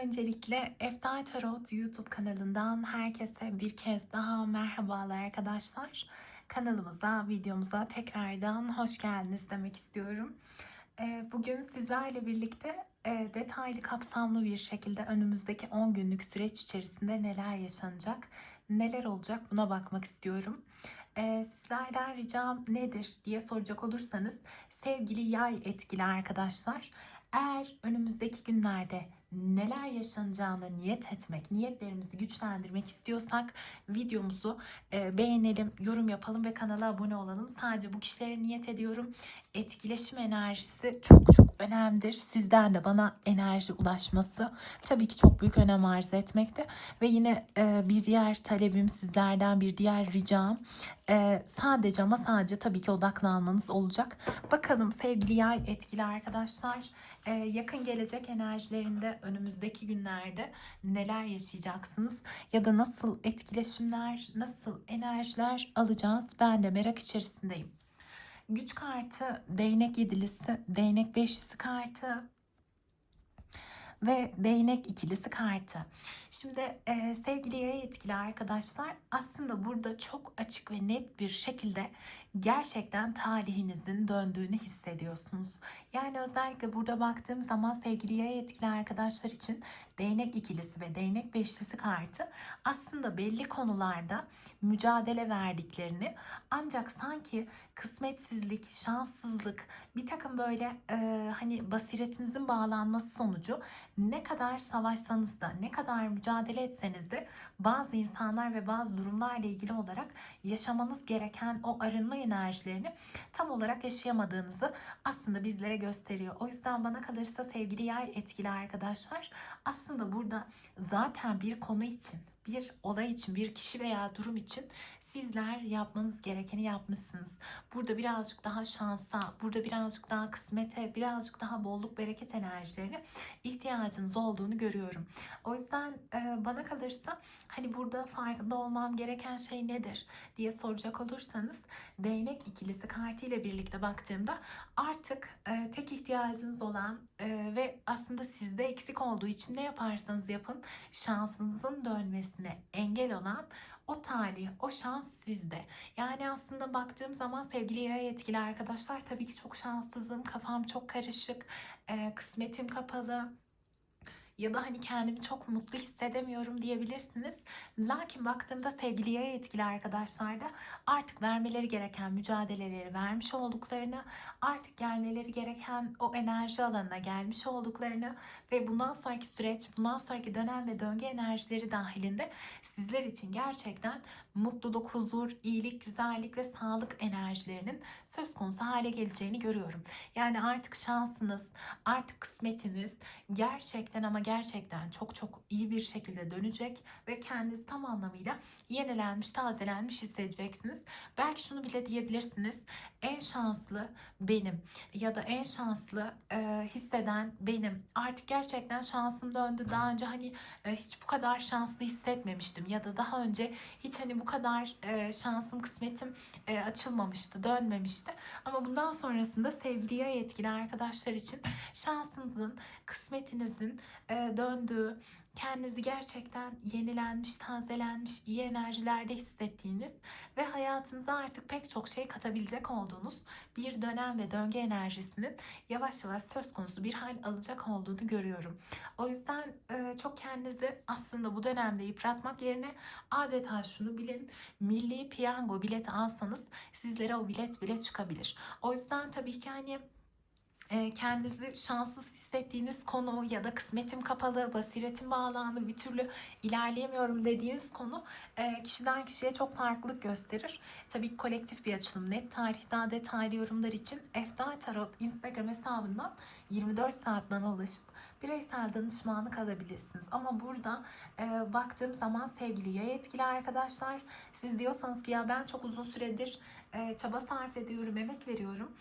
Öncelikle Eftal Tarot YouTube kanalından herkese bir kez daha merhabalar arkadaşlar. Kanalımıza, videomuza tekrardan hoş geldiniz demek istiyorum. Ee, Bugün sizlerle birlikte e, detaylı kapsamlı bir şekilde önümüzdeki 10 günlük süreç içerisinde neler yaşanacak, neler olacak buna bakmak istiyorum. Ee, Sizlerden ricam nedir diye soracak olursanız sevgili yay etkili arkadaşlar. Eğer önümüzdeki günlerde neler yaşanacağını niyet etmek, niyetlerimizi güçlendirmek istiyorsak videomuzu e, beğenelim, yorum yapalım ve kanala abone olalım. Sadece bu kişilere niyet ediyorum. Etkileşim enerjisi çok çok önemlidir. Sizden de bana enerji ulaşması tabii ki çok büyük önem arz etmekte. Ve yine e, bir diğer talebim sizlerden bir diğer ricam e, sadece ama sadece tabii ki odaklanmanız olacak. Bakalım sevgili yay etkili arkadaşlar e, yakın gelecek enerjilerinde önümüzdeki günlerde neler yaşayacaksınız ya da nasıl etkileşimler, nasıl enerjiler alacağız ben de merak içerisindeyim. Güç kartı, değnek yedilisi, değnek beşlisi kartı ve değnek ikilisi kartı. Şimdi e, sevgili yaya etkili arkadaşlar aslında burada çok açık ve net bir şekilde gerçekten talihinizin döndüğünü hissediyorsunuz. Yani özellikle burada baktığım zaman sevgili yaya etkili arkadaşlar için değnek ikilisi ve değnek beşlisi kartı aslında belli konularda mücadele verdiklerini ancak sanki kısmetsizlik, şanssızlık, bir takım böyle e, hani basiretinizin bağlanması sonucu ne kadar savaşsanız da ne kadar mücadele etseniz de bazı insanlar ve bazı durumlarla ilgili olarak yaşamanız gereken o arınma enerjilerini tam olarak yaşayamadığınızı aslında bizlere gösteriyor. O yüzden bana kalırsa sevgili yay etkili arkadaşlar aslında burada zaten bir konu için bir olay için, bir kişi veya durum için sizler yapmanız gerekeni yapmışsınız. Burada birazcık daha şansa, burada birazcık daha kısmete, birazcık daha bolluk bereket enerjilerine ihtiyacınız olduğunu görüyorum. O yüzden e, bana kalırsa hani burada farkında olmam gereken şey nedir diye soracak olursanız değnek ikilisi kartıyla birlikte baktığımda artık e, tek ihtiyacınız olan e, ve aslında sizde eksik olduğu için ne yaparsanız yapın şansınızın dönmesine engel olan o talih, o şans sizde. Yani aslında baktığım zaman sevgili yaya etkili arkadaşlar tabii ki çok şanssızım, kafam çok karışık, kısmetim kapalı ya da hani kendimi çok mutlu hissedemiyorum diyebilirsiniz. Lakin baktığımda sevgili yaya etkili arkadaşlar da artık vermeleri gereken mücadeleleri vermiş olduklarını, artık gelmeleri gereken o enerji alanına gelmiş olduklarını ve bundan sonraki süreç, bundan sonraki dönem ve döngü enerjileri dahilinde sizler için gerçekten mutluluk, huzur, iyilik, güzellik ve sağlık enerjilerinin söz konusu hale geleceğini görüyorum. Yani artık şansınız, artık kısmetiniz gerçekten ama gerçekten çok çok iyi bir şekilde dönecek ve kendinizi tam anlamıyla yenilenmiş, tazelenmiş hissedeceksiniz. Belki şunu bile diyebilirsiniz. En şanslı benim ya da en şanslı e, hisseden benim. Artık gerçekten şansım döndü. Daha önce hani e, hiç bu kadar şanslı hissetmemiştim ya da daha önce hiç hani bu kadar e, şansım, kısmetim e, açılmamıştı, dönmemişti. Ama bundan sonrasında sevgiliye yetkili arkadaşlar için şansınızın, kısmetinizin e, döndüğü, kendinizi gerçekten yenilenmiş, tazelenmiş, iyi enerjilerde hissettiğiniz ve hayatınıza artık pek çok şey katabilecek olduğunuz bir dönem ve döngü enerjisinin yavaş yavaş söz konusu bir hal alacak olduğunu görüyorum. O yüzden e, çok kendinizi aslında bu dönemde yıpratmak yerine adeta şunu bilin. Milli piyango bileti alsanız sizlere o bilet bile çıkabilir. O yüzden tabii ki hani kendinizi şanssız hissettiğiniz konu ya da kısmetim kapalı, basiretim bağlandı, bir türlü ilerleyemiyorum dediğiniz konu e, kişiden kişiye çok farklılık gösterir. Tabii kolektif bir açılım. Net tarih daha detaylı yorumlar için Eftal Tarot Instagram hesabından 24 saat bana ulaşıp bireysel danışmanlık alabilirsiniz. Ama burada e, baktığım zaman sevgili yay etkili arkadaşlar siz diyorsanız ki ya ben çok uzun süredir e, çaba sarf ediyorum, emek veriyorum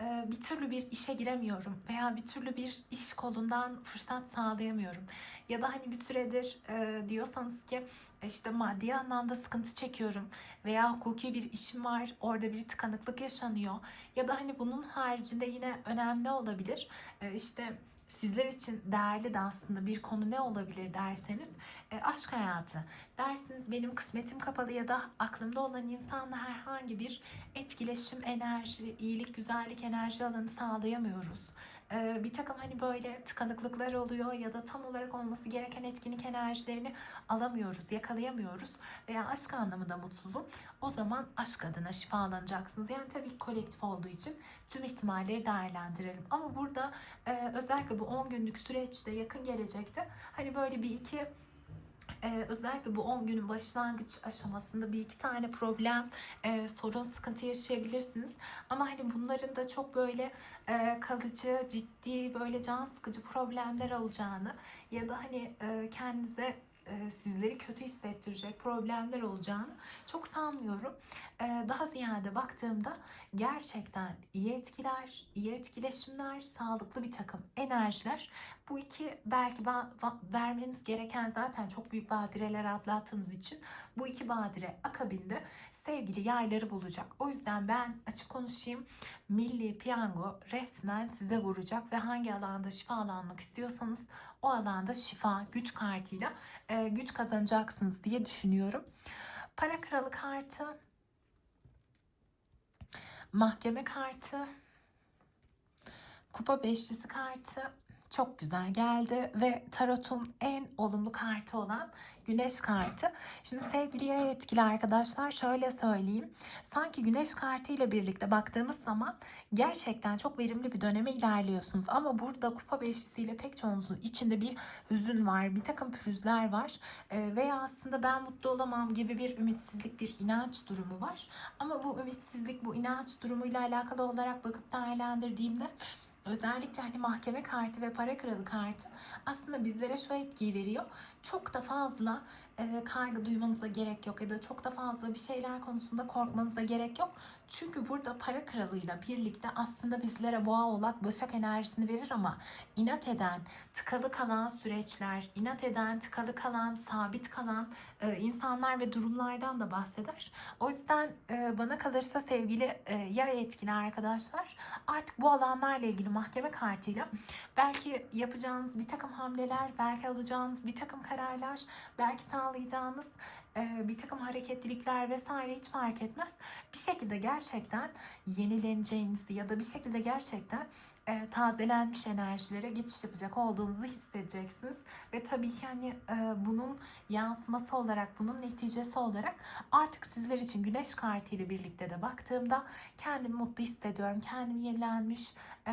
bir türlü bir işe giremiyorum veya bir türlü bir iş kolundan fırsat sağlayamıyorum. Ya da hani bir süredir e, diyorsanız ki işte maddi anlamda sıkıntı çekiyorum veya hukuki bir işim var orada bir tıkanıklık yaşanıyor ya da hani bunun haricinde yine önemli olabilir E, işte sizler için değerli de aslında bir konu ne olabilir derseniz e, aşk hayatı. Dersiniz benim kısmetim kapalı ya da aklımda olan insanla herhangi bir etkileşim, enerji, iyilik, güzellik enerji alanı sağlayamıyoruz. E, bir takım hani böyle tıkanıklıklar oluyor ya da tam olarak olması gereken etkinlik enerjilerini alamıyoruz, yakalayamıyoruz veya aşk anlamında mutsuzum. O zaman aşk adına şifalanacaksınız. Yani tabii kolektif olduğu için tüm ihtimalleri değerlendirelim. Ama burada e, özellikle bu 10 günlük süreçte yakın gelecekte hani böyle bir iki ee, özellikle bu 10 günün başlangıç aşamasında bir iki tane problem, e, sorun, sıkıntı yaşayabilirsiniz. Ama hani bunların da çok böyle e, kalıcı, ciddi, böyle can sıkıcı problemler olacağını ya da hani e, kendinize e, sizleri kötü hissettirecek problemler olacağını çok sanmıyorum. E, daha ziyade baktığımda gerçekten iyi etkiler, iyi etkileşimler, sağlıklı bir takım enerjiler. Bu iki belki vermeniz gereken zaten çok büyük badireler atlattığınız için bu iki badire akabinde sevgili yayları bulacak. O yüzden ben açık konuşayım. Milli piyango resmen size vuracak ve hangi alanda şifalanmak istiyorsanız o alanda şifa, güç kartıyla e, güç kazanacaksınız diye düşünüyorum. Para kralı kartı, mahkeme kartı, kupa beşlisi kartı çok güzel geldi ve tarotun en olumlu kartı olan güneş kartı. Şimdi sevgili etkili arkadaşlar şöyle söyleyeyim. Sanki güneş kartı ile birlikte baktığımız zaman gerçekten çok verimli bir döneme ilerliyorsunuz. Ama burada kupa beşlisiyle pek çoğunuzun içinde bir hüzün var, bir takım pürüzler var. Ee, veya aslında ben mutlu olamam gibi bir ümitsizlik, bir inanç durumu var. Ama bu ümitsizlik, bu inanç durumuyla alakalı olarak bakıp değerlendirdiğimde Özellikle hani mahkeme kartı ve para kralı kartı aslında bizlere şu etkiyi veriyor. Çok da fazla e, kaygı duymanıza gerek yok ya da çok da fazla bir şeyler konusunda korkmanıza gerek yok. Çünkü burada para kralıyla birlikte aslında bizlere boğa oğlak başak enerjisini verir ama inat eden, tıkalı kalan süreçler, inat eden, tıkalı kalan, sabit kalan e, insanlar ve durumlardan da bahseder. O yüzden e, bana kalırsa sevgili e, yay etkili arkadaşlar artık bu alanlarla ilgili mahkeme kartıyla belki yapacağınız bir takım hamleler, belki alacağınız bir takım kararlar, belki sağlayacağınız e, bir takım hareketlilikler vesaire hiç fark etmez. Bir şekilde gerçekten yenileneceğinizi ya da bir şekilde gerçekten e, tazelenmiş enerjilere geçiş yapacak olduğunuzu hissedeceksiniz. Ve tabii ki hani e, bunun yansıması olarak, bunun neticesi olarak artık sizler için güneş kartı ile birlikte de baktığımda kendimi mutlu hissediyorum. Kendimi yenilenmiş, e,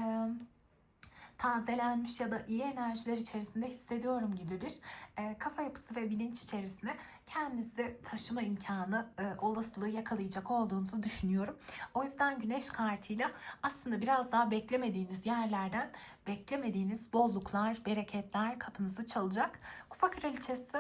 tazelenmiş ya da iyi enerjiler içerisinde hissediyorum gibi bir e, kafa yapısı ve bilinç içerisine kendinizi taşıma imkanı e, olasılığı yakalayacak olduğunuzu düşünüyorum. O yüzden güneş kartıyla aslında biraz daha beklemediğiniz yerlerden beklemediğiniz bolluklar, bereketler kapınızı çalacak. Kupa kraliçesi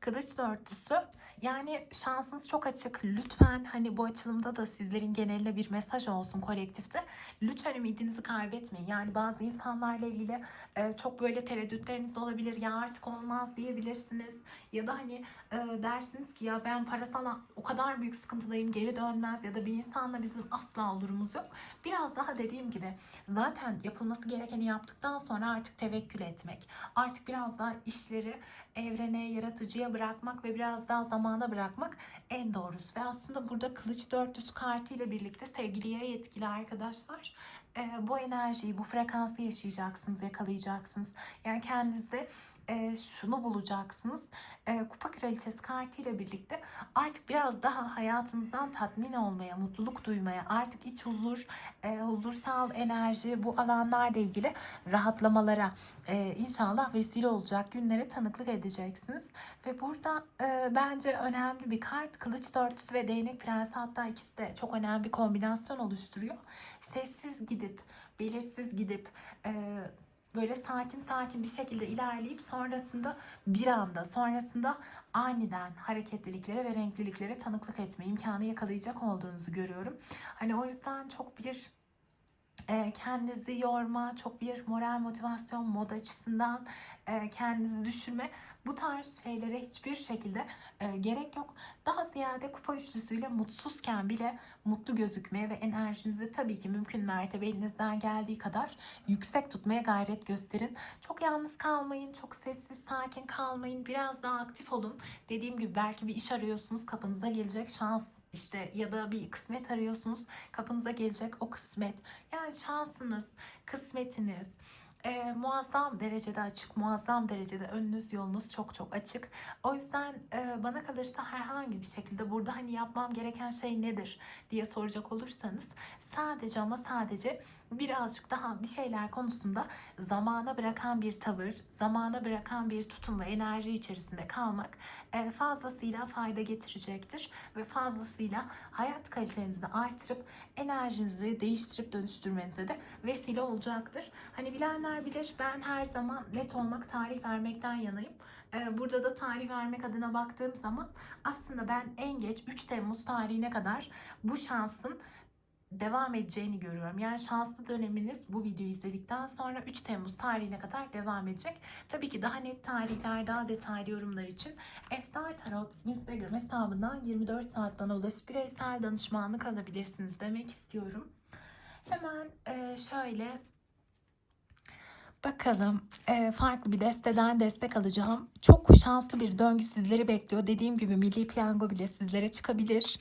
Kılıç dörtlüsü yani şansınız çok açık. Lütfen hani bu açılımda da sizlerin geneline bir mesaj olsun kolektifte. Lütfen ümidinizi kaybetmeyin. Yani bazı insanlarla ilgili e, çok böyle tereddütleriniz olabilir. Ya artık olmaz diyebilirsiniz. Ya da hani e, dersiniz ki ya ben parasal o kadar büyük sıkıntıdayım geri dönmez. Ya da bir insanla bizim asla olurumuz yok. Biraz daha dediğim gibi zaten yapılması gerekeni yaptıktan sonra artık tevekkül etmek. Artık biraz daha işleri evrene, yaratıcıya bırakmak ve biraz daha zamana bırakmak en doğrusu. Ve aslında burada kılıç dörtlüsü kartı ile birlikte sevgiliye yetkili arkadaşlar e, bu enerjiyi, bu frekansı yaşayacaksınız, yakalayacaksınız. Yani kendinizde e, şunu bulacaksınız. E, Kupa Kraliçesi kartı ile birlikte artık biraz daha hayatınızdan tatmin olmaya, mutluluk duymaya, artık iç huzur, e, huzursal enerji bu alanlarla ilgili rahatlamalara e, inşallah vesile olacak günlere tanıklık edeceksiniz. Ve burada e, bence önemli bir kart Kılıç Dörtlüsü ve Değnek Prensi hatta ikisi de çok önemli bir kombinasyon oluşturuyor. Sessiz gidip, belirsiz gidip, e, böyle sakin sakin bir şekilde ilerleyip sonrasında bir anda sonrasında aniden hareketliliklere ve renkliliklere tanıklık etme imkanı yakalayacak olduğunuzu görüyorum. Hani o yüzden çok bir kendinizi yorma, çok bir moral motivasyon mod açısından e, kendinizi düşürme. Bu tarz şeylere hiçbir şekilde e, gerek yok. Daha ziyade kupa üçlüsüyle mutsuzken bile mutlu gözükmeye ve enerjinizi tabii ki mümkün mertebe elinizden geldiği kadar yüksek tutmaya gayret gösterin. Çok yalnız kalmayın, çok sessiz, sakin kalmayın. Biraz daha aktif olun. Dediğim gibi belki bir iş arıyorsunuz, kapınıza gelecek şans işte ya da bir kısmet arıyorsunuz kapınıza gelecek o kısmet. Yani şansınız kısmetiniz e, muazzam derecede açık muazzam derecede önünüz yolunuz çok çok açık o yüzden e, bana kalırsa herhangi bir şekilde burada hani yapmam gereken şey nedir diye soracak olursanız sadece ama sadece birazcık daha bir şeyler konusunda zamana bırakan bir tavır, zamana bırakan bir tutum ve enerji içerisinde kalmak e, fazlasıyla fayda getirecektir ve fazlasıyla hayat kalitenizi artırıp enerjinizi değiştirip dönüştürmenize de vesile olacaktır. Hani bilenler bilir ben her zaman net olmak, tarih vermekten yanayım. E, Burada da tarih vermek adına baktığım zaman aslında ben en geç 3 Temmuz tarihine kadar bu şansın devam edeceğini görüyorum. Yani şanslı döneminiz bu videoyu izledikten sonra 3 Temmuz tarihine kadar devam edecek. Tabii ki daha net tarihler, daha detaylı yorumlar için Eftal Tarot Instagram hesabından 24 saat bana ulaşıp bireysel danışmanlık alabilirsiniz demek istiyorum. Hemen e, şöyle Bakalım e, farklı bir desteden destek alacağım. Çok şanslı bir döngü sizleri bekliyor. Dediğim gibi milli piyango bile sizlere çıkabilir.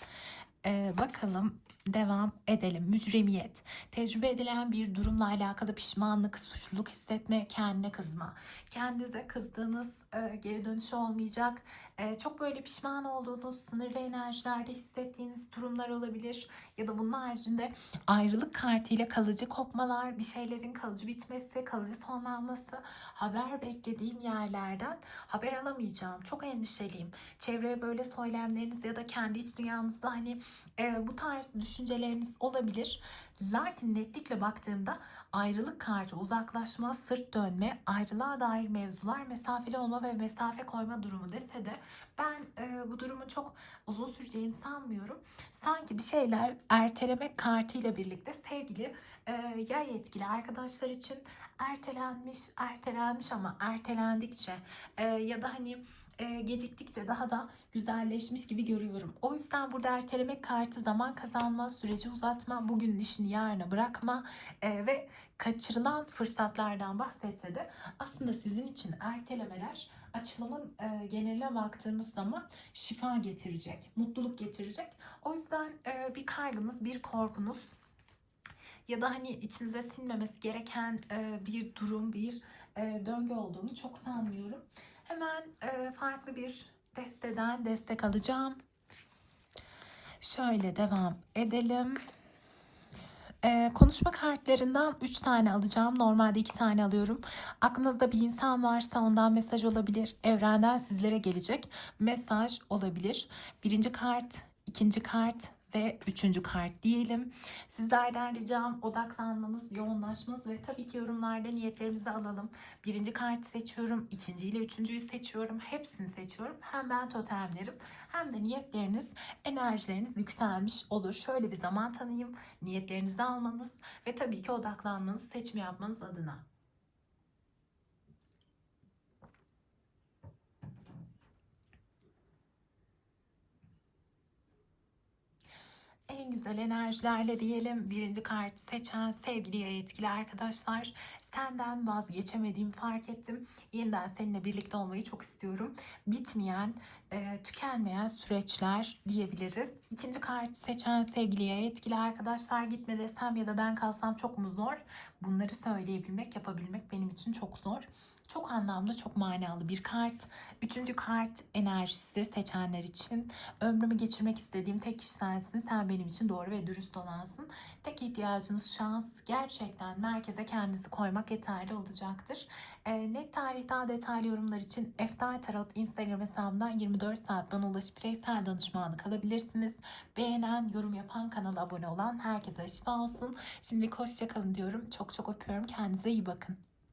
E, bakalım devam edelim. Mücremiyet. Tecrübe edilen bir durumla alakalı pişmanlık, suçluluk hissetme, kendine kızma. Kendinize kızdığınız e, geri dönüşü olmayacak. E, çok böyle pişman olduğunuz, sınırlı enerjilerde hissettiğiniz durumlar olabilir. Ya da bunun haricinde ayrılık kartıyla kalıcı kopmalar, bir şeylerin kalıcı bitmesi, kalıcı sonlanması, haber beklediğim yerlerden haber alamayacağım. Çok endişeliyim. Çevreye böyle söylemleriniz ya da kendi iç dünyanızda hani e, bu tarz düşünceleriniz olabilir. Lakin netlikle baktığımda ayrılık kartı, uzaklaşma, sırt dönme, ayrılığa dair mevzular, mesafeli olma ve mesafe koyma durumu dese de ben e, bu durumun çok uzun süreceğini sanmıyorum. Sanki bir şeyler ertelemek kartıyla birlikte sevgili e, yay etkili arkadaşlar için ertelenmiş, ertelenmiş ama ertelendikçe e, ya da hani e, geciktikçe daha da güzelleşmiş gibi görüyorum. O yüzden burada ertelemek kartı zaman kazanma, süreci uzatma, bugün işini yarına bırakma e, ve kaçırılan fırsatlardan bahsetse de aslında sizin için ertelemeler açılımın e, geneline baktığımız zaman şifa getirecek, mutluluk getirecek. O yüzden e, bir kaygınız, bir korkunuz ya da hani içinize sinmemesi gereken bir durum, bir döngü olduğunu çok sanmıyorum. Hemen e, farklı bir desteden destek alacağım. Şöyle devam edelim. Ee, konuşma kartlarından 3 tane alacağım. Normalde 2 tane alıyorum. Aklınızda bir insan varsa ondan mesaj olabilir. Evrenden sizlere gelecek mesaj olabilir. Birinci kart, ikinci kart ve üçüncü kart diyelim. Sizlerden ricam odaklanmanız, yoğunlaşmanız ve tabii ki yorumlarda niyetlerimizi alalım. Birinci kartı seçiyorum, ikinci ile üçüncüyü seçiyorum. Hepsini seçiyorum. Hem ben totemlerim hem de niyetleriniz, enerjileriniz yükselmiş olur. Şöyle bir zaman tanıyayım. Niyetlerinizi almanız ve tabii ki odaklanmanız, seçim yapmanız adına. En güzel enerjilerle diyelim birinci kartı seçen sevgili yay etkili arkadaşlar. Senden vazgeçemediğimi fark ettim. Yeniden seninle birlikte olmayı çok istiyorum. Bitmeyen, e, tükenmeyen süreçler diyebiliriz. İkinci kartı seçen sevgili yay etkili arkadaşlar gitme desem ya da ben kalsam çok mu zor? Bunları söyleyebilmek, yapabilmek benim için çok zor. Çok anlamlı, çok manalı bir kart. Üçüncü kart enerjisi seçenler için. Ömrümü geçirmek istediğim tek kişi sensin. Sen benim için doğru ve dürüst olansın. Tek ihtiyacınız şans. Gerçekten merkeze kendinizi koymak yeterli olacaktır. E, net tarih daha detaylı yorumlar için Eftal Tarot Instagram hesabından 24 saat bana ulaşıp bireysel danışmanlık alabilirsiniz. Beğenen, yorum yapan, kanala abone olan herkese şifa olsun. Şimdi hoşçakalın diyorum. Çok çok öpüyorum. Kendinize iyi bakın.